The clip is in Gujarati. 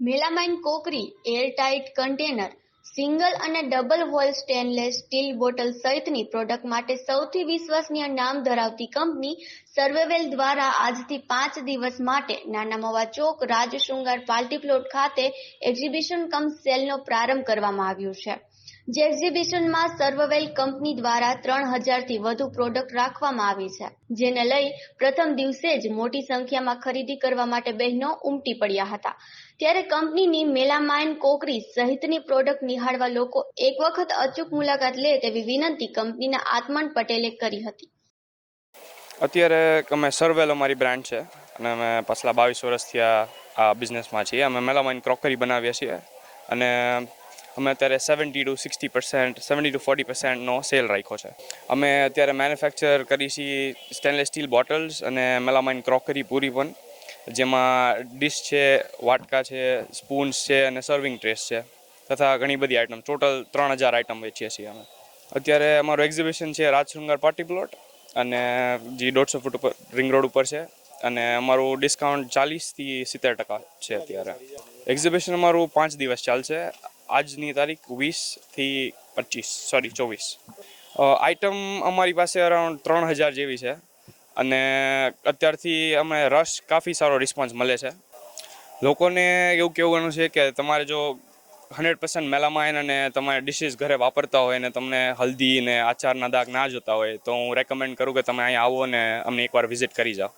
Melamine crockery, airtight container, single અને double wall stainless steel bottle સહિતની પ્રોડક્ટ માટે સૌથી વિશ્વસનીય નામ ધરાવતી કંપની સર્વેવેલ દ્વારા આજથી પાંચ દિવસ માટે નાના મવા ચોક રાજશૃંગાર પાર્ટી પ્લોટ ખાતે એક્ઝિબિશન કમ સેલનો પ્રારંભ કરવામાં આવ્યો છે. જે એક્ઝિબિશનમાં સર્વવેલ કંપની દ્વારા ત્રણ હજારથી વધુ પ્રોડક્ટ રાખવામાં આવી છે. જેને લઈ પ્રથમ દિવસે જ મોટી સંખ્યામાં ખરીદી કરવા માટે બહેનો ઉમટી પડ્યા હતા. ત્યારે કંપનીની મેલામાઇન કોકરી સહિતની પ્રોડક્ટ નિહાળવા લોકો એક વખત અચૂક મુલાકાત લે તેવી વિનંતી કંપનીના આત્મન પટેલે કરી હતી. અત્યારે અમે સર્વેલ અમારી બ્રાન્ડ છે અને અમે પાછલા બાવીસ વર્ષથી આ બિઝનેસમાં છીએ. અમે મેલામાઇન ક્રોકરી બનાવીએ છીએ અને અમે અત્યારે seventy two sixty percent seventy two forty પર્સન્ટનો sale રાખ્યો છે. અમે અત્યારે મેન્યુફેક્ચર કરી છીએ સ્ટેનલેસ સ્ટીલ બોટલ્સ અને મેલામાઇન ક્રોકરી પૂરી પણ, જેમાં ડિશ છે, વાટકા છે સ્પૂન્સ છે અને સર્વિંગ ટ્રેસ છે, તથા ઘણી બધી આઇટમ ટોટલ ત્રણ હજાર આઇટમ વેચીએ છીએ અમે. અત્યારે અમારું એક્ઝિબિશન છે રાજશૃંગાર પાર્ટી પ્લોટ અને જે દોઢસો ફૂટ ઉપર રિંગ રોડ ઉપર છે અને અમારું ડિસ્કાઉન્ટ ચાલીસથી સિત્તેર ટકા છે અત્યારે. એક્ઝિબિશન અમારું પાંચ દિવસ ચાલશે. આજની તારીખ વીસથી પચીસ. સોરી ચોવીસ. આઇટમ અમારી પાસે અરાઉન્ડ ત્રણ હજાર જેવી છે. અને અત્યારથી અમે રશ કાફી સારો રિસ્પોન્સ મળે છે. લોકોને એવું કહેવાનું છે કે તમારે જો હંડ્રેડ પર્સન્ટ મેલામાઇન અને તમારે ડિશિસ ઘરે વાપરતા હોય ને તમને હલ્દી ને આચારના દાગ ના જોતા હોય, તો હું રેકમેન્ડ કરું કે તમે અહીંયા આવો ને અમને એકવાર વિઝિટ કરી જાઓ.